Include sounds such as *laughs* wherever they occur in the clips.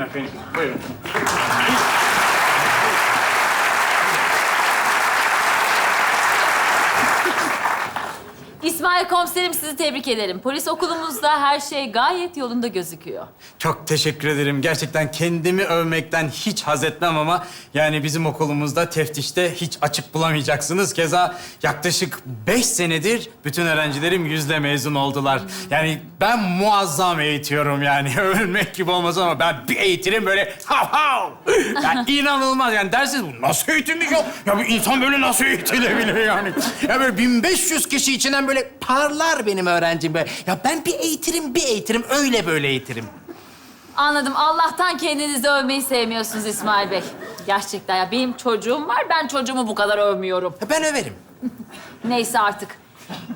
Efendim, İsmail komiserim sizi tebrik ederim. Polis okulumuzda her şey gayet yolunda gözüküyor. Çok teşekkür ederim. Gerçekten kendimi övmekten hiç haz etmem ama... ...yani bizim okulumuzda teftişte hiç açık bulamayacaksınız. Keza yaklaşık beş senedir bütün öğrencilerim yüzle mezun oldular. Yani ben muazzam eğitiyorum yani. *laughs* Övülmek gibi olmaz ama ben bir eğitirim böyle hav hav. Yani inanılmaz yani dersiniz bu nasıl eğitimmiş o? Ya bir insan böyle nasıl eğitilebilir yani? Ya böyle 1500 kişi içinden böyle parlar benim öğrencim böyle. Ya ben bir eğitirim, bir eğitirim, öyle böyle eğitirim. Anladım. Allah'tan kendinizi övmeyi sevmiyorsunuz İsmail Bey. Gerçekten ya benim çocuğum var. Ben çocuğumu bu kadar övmüyorum. Ya Ben överim. Neyse artık.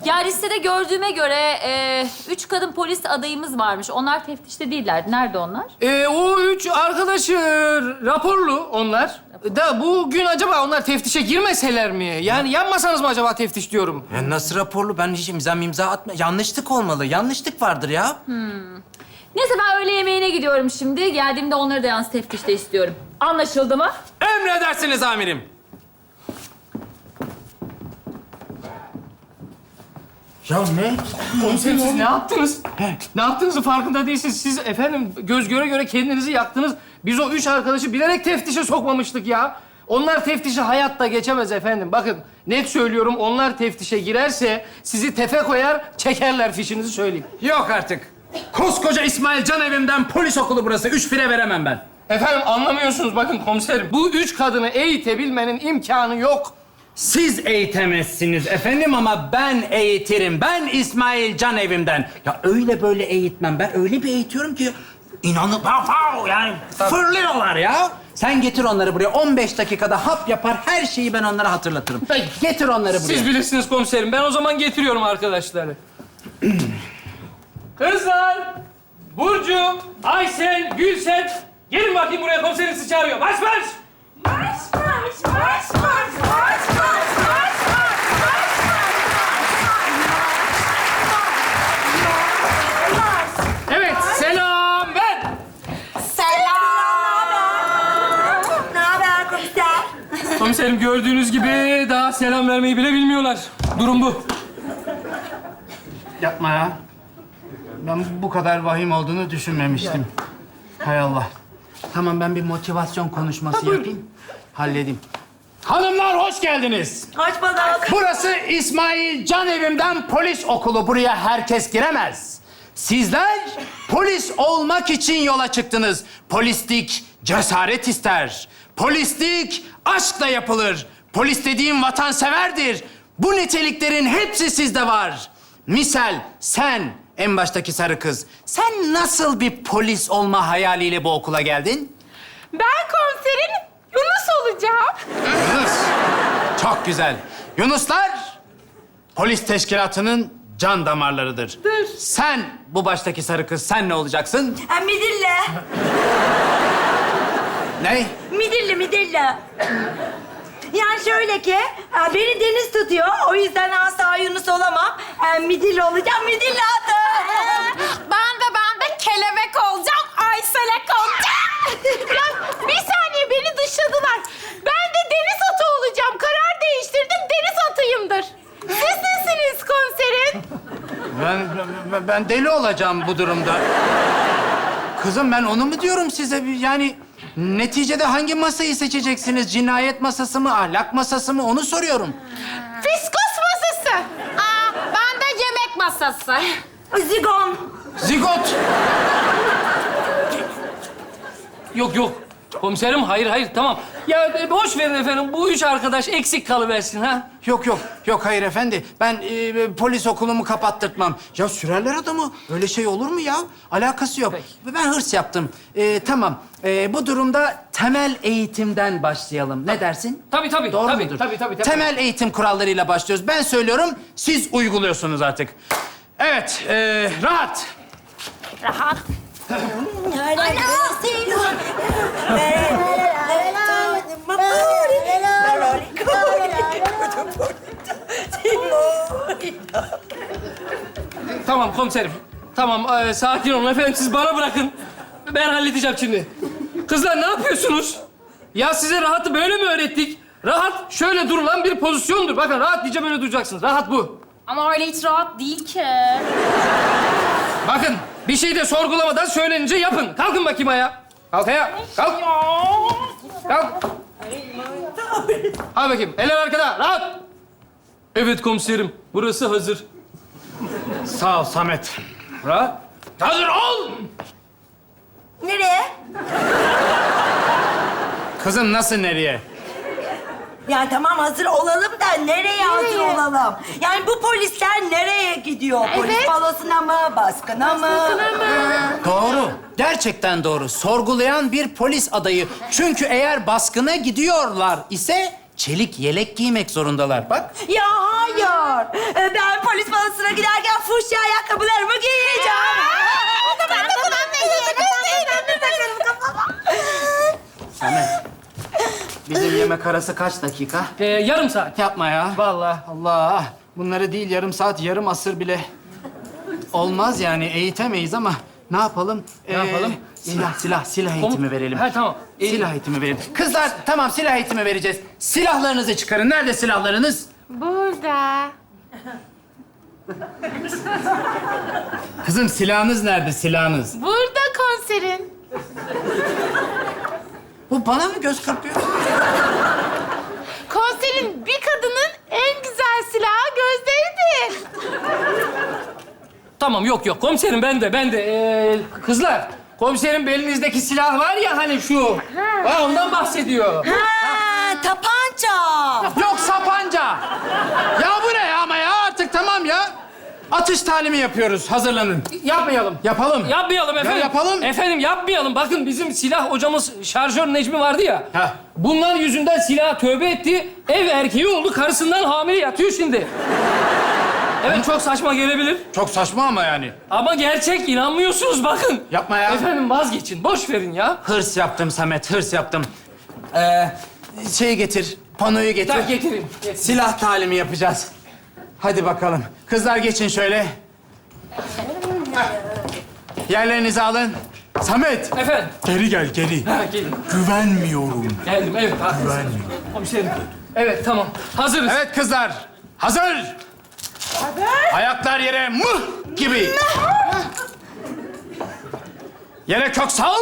Ya listede gördüğüme göre e, üç kadın polis adayımız varmış. Onlar teftişte değillerdi. Nerede onlar? Ee, o üç arkadaş e, raporlu onlar. Da bugün acaba onlar teftişe girmeseler mi? Yani yanmasanız mı acaba teftiş diyorum. Ya nasıl raporlu? Ben hiç imza imza atma. Yanlışlık olmalı. Yanlışlık vardır ya. Neyse ben öğle yemeğine gidiyorum şimdi. Geldiğimde onları da yalnız teftişte istiyorum. Anlaşıldı mı? Emredersiniz amirim. Ya ne? Komiserim siz ne yaptınız? Ne yaptığınızı farkında değilsiniz. Siz efendim göz göre göre kendinizi yaktınız. Biz o üç arkadaşı bilerek teftişe sokmamıştık ya. Onlar teftişe hayatta geçemez efendim. Bakın net söylüyorum onlar teftişe girerse sizi tefe koyar çekerler fişinizi söyleyeyim. Yok artık. Koskoca İsmail Can evimden polis okulu burası. Üç fire veremem ben. Efendim anlamıyorsunuz bakın komiserim. Bu üç kadını eğitebilmenin imkanı yok. Siz eğitemezsiniz efendim ama ben eğitirim. Ben İsmail Can evimden. Ya öyle böyle eğitmem. Ben öyle bir eğitiyorum ki pav yani fırlıyorlar ya. Sen getir onları buraya. 15 dakikada hap yapar. Her şeyi ben onlara hatırlatırım. Getir onları buraya. Siz bilirsiniz komiserim. Ben o zaman getiriyorum arkadaşları. Kızlar, Burcu, Aysel, Gülsen. Gelin bakayım buraya komiserim sizi çağırıyor. Marş marş marş marş marş marş marş Komiserim gördüğünüz gibi daha selam vermeyi bile bilmiyorlar. Durum bu. Yapma ya. Ben bu kadar vahim olduğunu düşünmemiştim. Hay Allah. Tamam ben bir motivasyon konuşması yapayım. Halledeyim. Hanımlar hoş geldiniz. Hoş bulduk. Burası İsmail Can Evim'den polis okulu. Buraya herkes giremez. Sizler polis olmak için yola çıktınız. Polislik cesaret ister. Polislik aşkla yapılır. Polis dediğim vatanseverdir. Bu niteliklerin hepsi sizde var. Misal sen en baştaki sarı kız. Sen nasıl bir polis olma hayaliyle bu okula geldin? Ben komiserin Yunus olacağım. Yunus. Çok güzel. Yunuslar polis teşkilatının can damarlarıdır. Sen bu baştaki sarı kız sen ne olacaksın? Ha, midilli. Ne? Midilli, midilli. Yani şöyle ki, ha, beni deniz tutuyor. O yüzden asla Yunus olamam. Ha, midilli olacağım, midilli adı. *laughs* Ben de ben de kelebek olacağım, Ayselek olacağım. ya bir saniye beni dışladılar. Ben de deniz atı olacağım. Karar değiştirdim, deniz atıyımdır. Siz nesiniz komiserim? Ben, ben, ben deli olacağım bu durumda. Kızım ben onu mu diyorum size? Yani neticede hangi masayı seçeceksiniz? Cinayet masası mı, ahlak masası mı? Onu soruyorum. Fiskos masası. Aa, ben de yemek masası. Zigon. Zigot. Yok yok. Komiserim hayır hayır tamam. Ya e, boş verin efendim. Bu üç arkadaş eksik kalıversin ha. Yok yok, yok hayır efendi. Ben e, polis okulumu kapattırtmam. Ya sürerler adamı. Öyle şey olur mu ya? Alakası yok. Ben hırs yaptım. E, tamam. E, bu durumda temel eğitimden başlayalım. Ne dersin? Tabii tabii. Doğru tabii, mudur? tabii tabii tabii. Temel eğitim kurallarıyla başlıyoruz. Ben söylüyorum, siz uyguluyorsunuz artık. Evet, e, rahat. Rahat. Tamam komiserim. Tamam e, sakin olun efendim. Siz bana bırakın. Ben halledeceğim şimdi. Kızlar ne yapıyorsunuz? Ya size rahatı böyle mi öğrettik? Rahat şöyle durulan bir pozisyondur. Bakın rahat diyece böyle duracaksınız. Rahat bu. Ama öyle hiç rahat değil ki. Bakın bir şey de sorgulamadan söylenince yapın. Kalkın bakayım ayağa. Kalk ayağa. Kalk. Kalk. Hadi bakayım. Eller arkada. Rahat. Evet komiserim. Burası hazır. Sağ ol Samet. Rahat. Hazır ol. Nereye? Kızım nasıl nereye? Ya tamam hazır olalım da nereye, hazır olalım? Yani bu polisler nereye gidiyor? Polis Evet. balosuna mı, baskına mı? Doğru. Gerçekten doğru. Sorgulayan bir polis adayı. Çünkü eğer baskına gidiyorlar ise çelik yelek giymek zorundalar. Bak. Ya hayır. Ee, Ben polis balosuna giderken fuşya ayakkabılarımı giyeceğim. O da ben de Samet. Bizim yemek arası kaç dakika? Ee, yarım saat. Yapma ya. Vallahi. Allah. Bunları değil yarım saat, yarım asır bile olmaz yani eğitemeyiz ama ne yapalım? Ne yapalım? Silah, silah, silah Komut- eğitimi verelim. Ha tamam. Ee, Silah eğitimi verelim. Kızlar tamam silah eğitimi vereceğiz. Silahlarınızı çıkarın. Nerede silahlarınız? Burada. Kızım silahınız nerede silahınız? Burada konserin. Bu bana mı göz kırpıyor? Konserin bir kadının en güzel silahı gözleridir. Tamam yok yok. Komiserim ben de ben de. Ee, kızlar. Komiserin belinizdeki silah var ya hani şu. Ha, ondan bahsediyor. Ha, tapanca. Yok sapanca. Ya bu ne ya ama ya artık tamam ya. Atış talimi yapıyoruz. Hazırlanın. Yapmayalım. Yapalım. Yapmayalım efendim. yapalım. Efendim yapmayalım. Bakın bizim silah hocamız şarjör Necmi vardı ya. Heh. Bunlar yüzünden silah tövbe etti. Ev erkeği oldu. Karısından hamile yatıyor şimdi. *laughs* Evet çok saçma gelebilir. Çok saçma ama yani. Ama gerçek inanmıyorsunuz bakın. Yapma ya. Efendim vazgeçin. Boş verin ya. Hırs yaptım Samet, hırs yaptım. Ee, şey getir, panoyu getir. Tak getirin. getirin. Silah talimi yapacağız. Hadi bakalım. Kızlar geçin şöyle. Yerlerinizi alın. Samet, Efendim. geri gel, geri. Ha, gelin. Güvenmiyorum. Geldim evet. haklısınız. Komiserim. Evet tamam. Hazırız. Evet kızlar, hazır. Hazır. Ayaklar yere mıh gibi. Yere kök sal.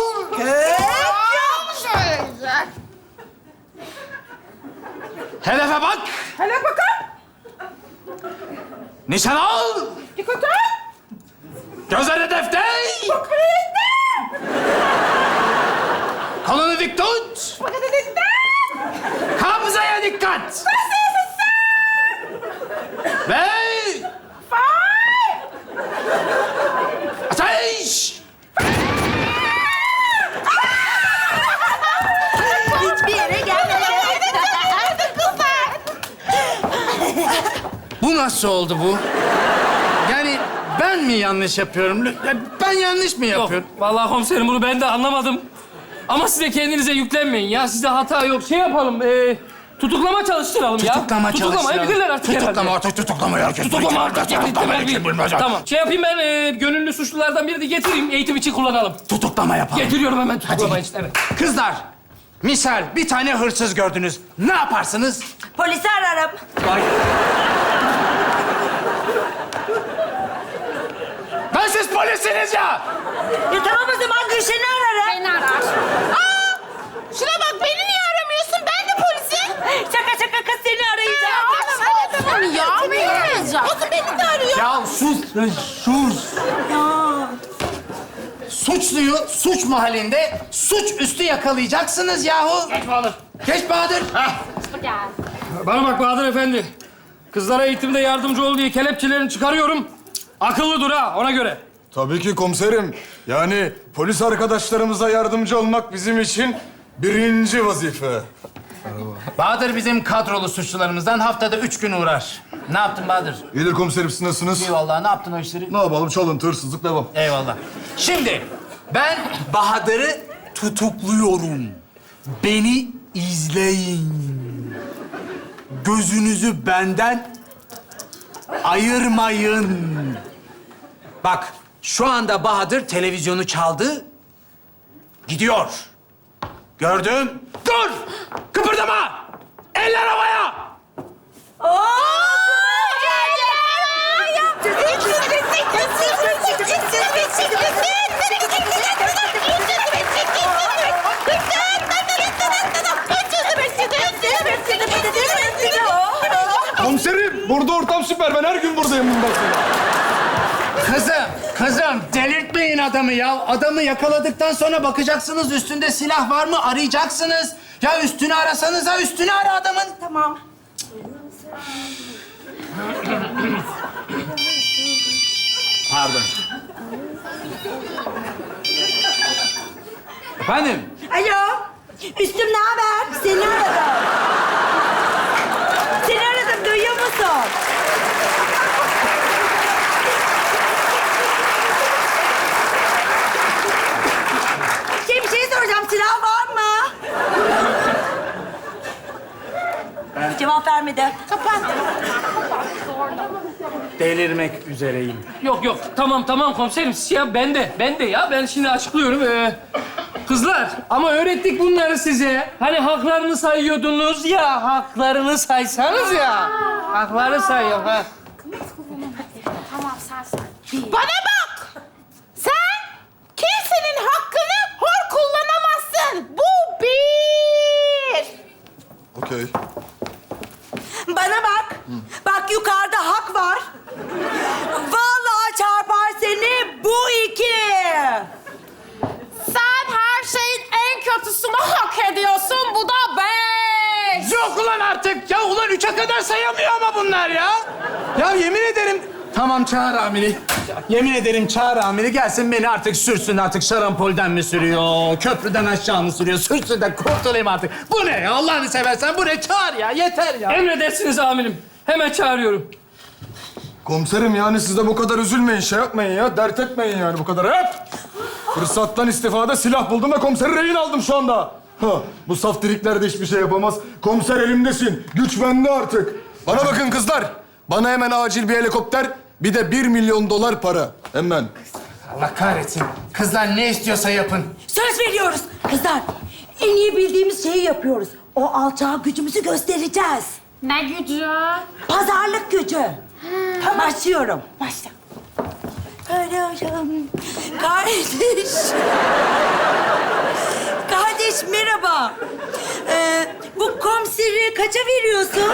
Hedefe bak. Hele bakın. Nişan al. Dikkat Gözler hedefte. Kolunu dik tut. Kabzaya dikkat. Ve... Ateş! Hiçbir yere gelmedi. Bu nasıl oldu bu? Yani ben mi yanlış yapıyorum? Ya Ben yanlış mı Yok. yapıyorum? Vallahi komiserim bunu ben de anlamadım. Ama size kendinize yüklenmeyin ya. Sizde hata yok. Şey yapalım. E, tutuklama çalıştıralım ya. Tutuklama Tutuklamayı çalıştıralım. bilirler artık Tutuklama herhalde. artık tutuklama herkes. Tutuklama herkes artık yani. tutuklama kim bilmez. Tamam. Şey yapayım ben e, gönüllü suçlulardan birini getireyim. Eğitim için kullanalım. Tutuklama yapalım. Getiriyorum hemen tutuklamayı işte. Evet. Kızlar, misal bir tane hırsız gördünüz. Ne yaparsınız? Polisi ararım. Ben siz polisiniz ya! Ya tamam o zaman Gülşen'i ararım. Beni arar. Aa! Şuna bak beni niye aramıyorsun? Ben de polisim. Şaka şaka kız seni arayacağım. Hadi tamam ya. Beni arayacak. Bakın beni de arıyor. Ya sus sus. Suçluyu suç mahallinde suç üstü yakalayacaksınız yahu. Geç Bahadır. Geç Bahadır. Gel. Bana bak Bahadır Efendi. Kızlara eğitimde yardımcı ol diye kelepçelerini çıkarıyorum. Akıllı dur ha ona göre. Tabii ki komiserim. Yani polis arkadaşlarımıza yardımcı olmak bizim için birinci vazife. Bahadır bizim kadrolu suçlularımızdan haftada üç gün uğrar. Ne yaptın Bahadır? İyidir komiserim siz nasılsınız? İyi vallahi ne yaptın o işleri? Ne yapalım çalıntı, hırsızlık devam. Eyvallah. Şimdi ben Bahadır'ı tutukluyorum. Beni izleyin. Gözünüzü benden ayırmayın. Bak şu anda Bahadır televizyonu çaldı. Gidiyor. Gördüm. Dur! Kıpırdama! Eller havaya! Komiserim burada ortam süper. Ben her gün buradayım bundan sonra. Kızım, kızım delirtmeyin adamı ya. Adamı yakaladıktan sonra bakacaksınız üstünde silah var mı arayacaksınız. Ya üstünü arasanıza üstünü ara adamın. Tamam. Pardon. Efendim? Alo. Üstüm ne haber? Seni aradım. Seni aradım. Duyuyor musun? Şey bir şey soracağım. Silah var mı? Cevap vermedi. Kapat. Delirmek üzereyim. Yok yok tamam tamam komiserim siyah bende. Bende ya ben şimdi açıklıyorum. Ee, kızlar ama öğrettik bunları size. Hani haklarını sayıyordunuz ya haklarını saysanız ya. Hakları sayıyor ha. Bana bak! Sen kimsenin hakkını hor kullanamazsın. Bu bir. Okey. Bana bak. Bak yukarıda hak var. Vallahi çarpar seni bu iki. Sen her şeyin en kötüsünü hak ediyorsun. Bu da beş. Yok ulan artık. Ya ulan üçe kadar sayamıyor ama bunlar ya. Ya yemin ederim. Tamam çağır amiri. Yemin ederim çağır amiri gelsin beni artık sürsün artık şarampolden mi sürüyor, köprüden aşağı mı sürüyor, sürsün de kurtulayım artık. Bu ne ya Allah'ını seversen bu ne çağır ya yeter ya. Emredersiniz amirim. Hemen çağırıyorum. Komiserim yani siz de bu kadar üzülmeyin, şey yapmayın ya. Dert etmeyin yani bu kadar. Hep! Fırsattan istifade silah buldum ve komiseri rehin aldım şu anda. Ha, bu saftirikler de hiçbir şey yapamaz. Komiser elimdesin. Güç bende artık. Bana bakın kızlar. Bana hemen acil bir helikopter, bir de bir milyon dolar para. Hemen. Allah kahretsin. Kızlar ne istiyorsa yapın. Söz veriyoruz. Kızlar en iyi bildiğimiz şeyi yapıyoruz. O alçağı gücümüzü göstereceğiz. Ne gücü? Pazarlık gücü. Başlıyorum. Başla. Kardeşim. Kardeş. *laughs* Kardeş merhaba. Ee, bu komiseri kaça veriyorsun?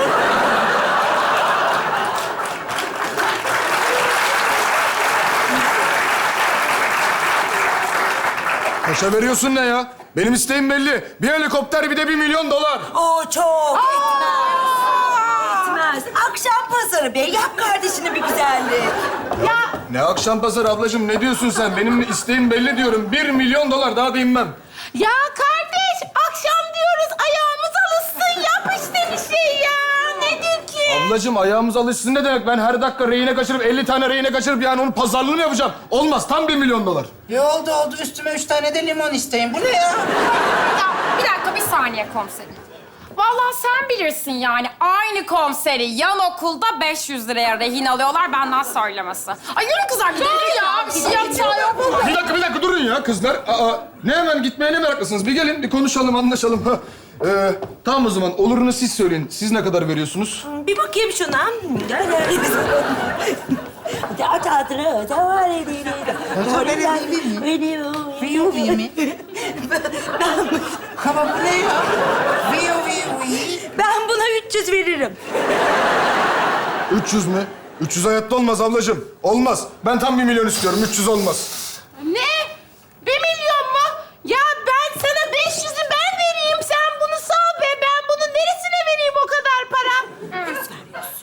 Kaşa veriyorsun ne ya? Benim isteğim belli. Bir helikopter, bir de bir milyon dolar. Oo çok etmez. Etmez. Akşam pazarı be. Yap kardeşine bir güzellik. Ne akşam pazar ablacığım, ne diyorsun sen? Benim isteğim belli diyorum. Bir milyon dolar, daha da inmem. Ya Ablacığım ayağımız alışsın ne demek? Ben her dakika rehine kaçırıp 50 tane rehine kaçırıp yani onun pazarlığını yapacağım. Olmaz tam bir milyon dolar. Ya oldu oldu üstüme üç tane de limon isteyin. Bu ne ya? Ya, bir dakika, bir saniye komiserim. Vallahi sen bilirsin yani. Aynı komiseri yan okulda 500 liraya rehin alıyorlar benden söylemesi. Ay yürü kızlar gidelim ya. Bir şey yapacağı yok. Bir dakika bir dakika durun ya kızlar. Aa, ne hemen gitmeye ne meraklısınız? Bir gelin bir konuşalım anlaşalım. Ee, tamam o zaman olurunu siz söyleyin. Siz ne kadar veriyorsunuz? Bir bakayım şuna. Hadi Viyu viyu mi? *laughs* Ama bu ne ya? Viyu viyu viyu. Ben buna 300 veririm. 300 mü? 300 hayatta olmaz ablacığım. Olmaz. Ben tam bir milyon istiyorum. 300 olmaz. Ne? Bir milyon mu? Ya ben sana 500'ü ben vereyim. Sen bunu sal be. Ben bunun neresine vereyim o kadar para?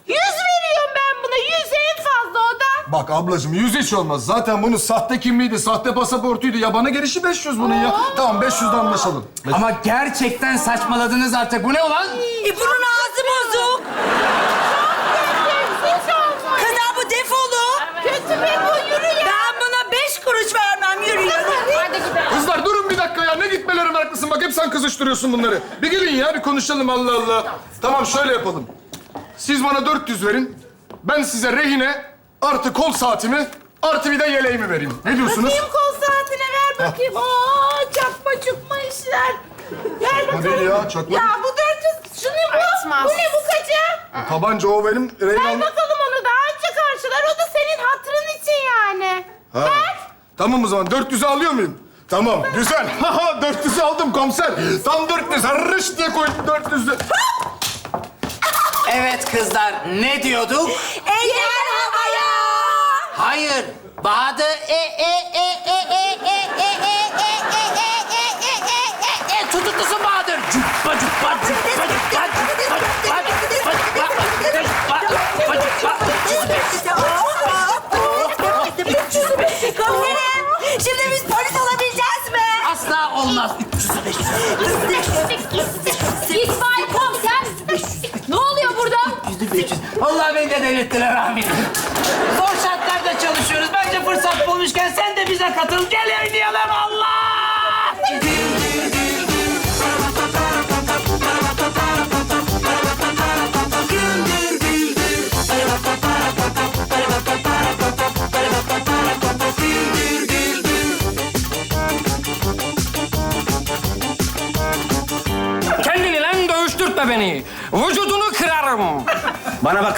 Yüz veriyorum ben buna. Yüz en fazla o da. Bak ablacığım 100 hiç olmaz. Zaten bunun sahte kimliğiydi, sahte pasaportuydu. Yabana gelişi 500 bunun ya. Tamam 500'den anlaşalım. Ama gerçekten saçmaladınız artık. Bu ne ulan? E bunun ağzı bozuk. Kızlar bu defolu. Kötü be bu. Yürü ya. Ben buna beş kuruş vermem. Yürü yürü. Hadi gidelim. Kızlar durun bir dakika ya. Ne gitmeleri meraklısın. Bak hep sen kızıştırıyorsun bunları. Bir gelin ya bir konuşalım Allah Allah. Tamam şöyle yapalım. Siz bana 400 verin. Ben size rehine artı kol saatimi artı bir de yeleğimi vereyim. Ne diyorsunuz? Bakayım kol saatine ver bakayım. Oo çakma çukma işler. Ver bakalım. ya çakma. Ya bu 400, şu ne bu? Açmaz. Bu ne bu kaça? Tabanca o benim Ver bakalım onu daha önce karşılar. O da senin hatırın için yani. Ha. Ver. Tamam o zaman 400'ü alıyor muyum? Tamam güzel. *laughs* Haha 400'ü aldım komiser. Tam 400 rış diye koydum 400'ü. Evet kızlar, ne diyorduk? Havaya! Hayır, Bahadır e e e e e e e e e e e e e e e tutuklusun Bahadır. Cuppa cuppa cuppa cuppa cuppa cuppa cuppa cuppa cuppa cuppa Komiserim, şimdi biz polis olabileceğiz mi? Asla olmaz. 300 İsmail komiser. Ne oluyor burada? 500 500. Vallahi beni de delirttiler amirim. Zor şartlarda çalışıyoruz. Bence fırsat bulmuşken sen de bize katıl. Gel oynayalım Allah! Kendini lan dövüştürtme beni. Vücudunu kırarım. Bana bak